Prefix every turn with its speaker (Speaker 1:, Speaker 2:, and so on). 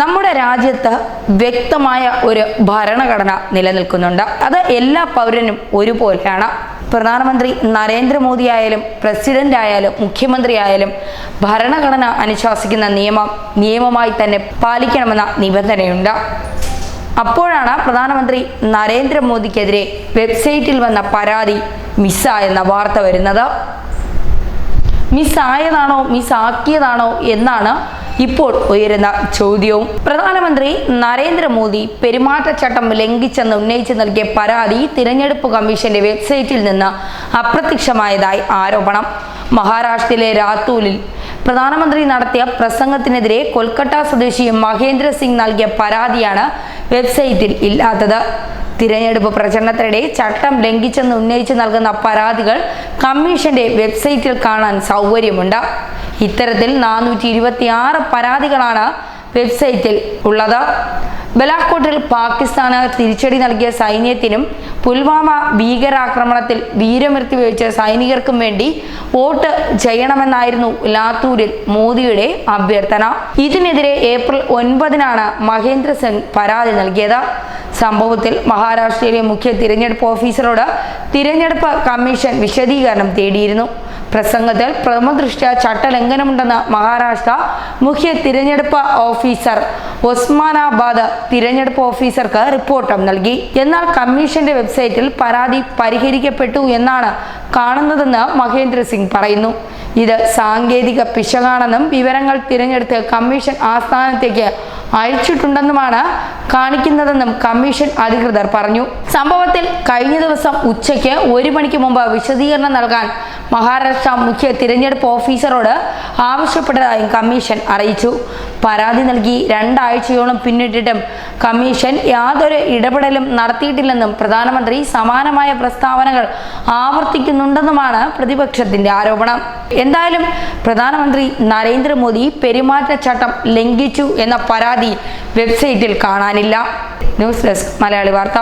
Speaker 1: നമ്മുടെ രാജ്യത്ത് വ്യക്തമായ ഒരു ഭരണഘടന നിലനിൽക്കുന്നുണ്ട്. അത് എല്ലാ പൗരനും ഒരുപോലെയാണ്. പ്രധാനമന്ത്രി നരേന്ദ്രമോദി ആയാലും പ്രസിഡന്റ് ആയാലും മുഖ്യമന്ത്രി ആയാലും ഭരണഘടന അനുശാസിക്കുന്ന നിയമം നിയമമായി തന്നെ പാലിക്കണമെന്ന നിബന്ധനയുണ്ട്. അപ്പോഴാണ് പ്രധാനമന്ത്രി നരേന്ദ്രമോദിക്കെതിരെ വെബ്സൈറ്റിൽ വന്ന പരാതി മിസ്സായെന്ന വാർത്ത വരുന്നത്. മിസ്സായതാണോ മിസ്സാക്കിയതാണോ എന്നാണ് ഇപ്പോൾ ഉയരുന്ന ചോദ്യവും. പ്രധാനമന്ത്രി നരേന്ദ്രമോദി പെരുമാറ്റച്ചട്ടം ലംഘിച്ചെന്ന് ഉന്നയിച്ച് നൽകിയ പരാതി തിരഞ്ഞെടുപ്പ് കമ്മീഷന്റെ വെബ്സൈറ്റിൽ നിന്ന് അപ്രത്യക്ഷമായതായി ആരോപണം. മഹാരാഷ്ട്രയിലെ രാത്തൂലിൽ പ്രധാനമന്ത്രി നടത്തിയ പ്രസംഗത്തിനെതിരെ കൊൽക്കത്ത സ്വദേശി മഹേന്ദ്ര സിംഗ് നൽകിയ പരാതിയാണ് വെബ്സൈറ്റിൽ ഇല്ലാത്തത്. തിരഞ്ഞെടുപ്പ് പ്രചരണത്തിനിടെ ചട്ടം ലംഘിച്ചെന്ന് ഉന്നയിച്ച് നൽകുന്ന പരാതികൾ കമ്മീഷന്റെ വെബ്സൈറ്റിൽ കാണാൻ സൗകര്യമുണ്ട്. ഇത്തരത്തിൽ നാനൂറ്റി ഇരുപത്തി ആറ് പരാതികളാണ് വെബ്സൈറ്റിൽ ഉള്ളത്. ബലാക്കോട്ടിൽ പാകിസ്ഥാന് തിരിച്ചടി നൽകിയ സൈന്യത്തിനും പുൽവാമ ഭീകരാക്രമണത്തിൽ വീരമൃത്യു വഹിച്ച സൈനികർക്കും വേണ്ടി വോട്ട് ചെയ്യണമെന്നായിരുന്നു ലാത്തൂരിൽ മോദിയുടെ അഭ്യർത്ഥന. ഇതിനെതിരെ ഏപ്രിൽ ഒൻപതിനാണ് മഹേന്ദ്ര സിംഗ് പരാതി നൽകിയത്. സംഭവത്തിൽ മഹാരാഷ്ട്രയിലെ മുഖ്യ തിരഞ്ഞെടുപ്പ് ഓഫീസറോട് തിരഞ്ഞെടുപ്പ് കമ്മീഷൻ വിശദീകരണം തേടിയിരുന്നു. പ്രസംഗത്തിൽ പ്രഥമദൃഷ്ട്യ ചട്ടലംഘനമുണ്ടെന്ന് മഹാരാഷ്ട്ര മുഖ്യ തിരഞ്ഞെടുപ്പ് ഓഫീസർ ഒസ്മാനാബാദ് തിരഞ്ഞെടുപ്പ് ഓഫീസർക്ക് റിപ്പോർട്ടും നൽകി. എന്നാൽ കമ്മീഷന്റെ വെബ്സൈറ്റിൽ പരാതി പരിഹരിക്കപ്പെട്ടു എന്നാണ് കാണുന്നതെന്ന് മഹേന്ദ്ര സിംഗ് പറയുന്നു. ഇത് സാങ്കേതിക പിശകാണെന്നും വിവരങ്ങൾ തിരഞ്ഞെടുത്ത് കമ്മീഷൻ ആസ്ഥാനത്തേക്ക് അയച്ചിട്ടുണ്ടെന്നുമാണ് കാണിക്കുന്നതെന്നും കമ്മീഷൻ അധികൃതർ പറഞ്ഞു. സംഭവത്തിൽ കഴിഞ്ഞ ദിവസം ഉച്ചയ്ക്ക് ഒരു മണിക്ക് മുമ്പ് വിശദീകരണം നൽകാൻ മഹാരാഷ്ട്ര മുഖ്യ തിരഞ്ഞെടുപ്പ് ഓഫീസറോട് ആവശ്യപ്പെട്ടതായും കമ്മീഷൻ അറിയിച്ചു. പരാതി നൽകി രണ്ടാഴ്ചയോളം പിന്നിട്ടിട്ടും കമ്മീഷൻ യാതൊരു ഇടപെടലും നടത്തിയിട്ടില്ലെന്നും പ്രധാനമന്ത്രി സമാനമായ പ്രസ്താവനകൾ ആവർത്തിക്കുന്നുണ്ടെന്നുമാണ് പ്രതിപക്ഷത്തിന്റെ ആരോപണം. എന്തായാലും പ്രധാനമന്ത്രി നരേന്ദ്രമോദി പെരുമാറ്റച്ചട്ടം ലംഘിച്ചു എന്ന പരാതി വെബ്സൈറ്റിൽ കാണാനില്ല. ന്യൂസ് ഡെസ്ക് മലയാളി വാർത്ത.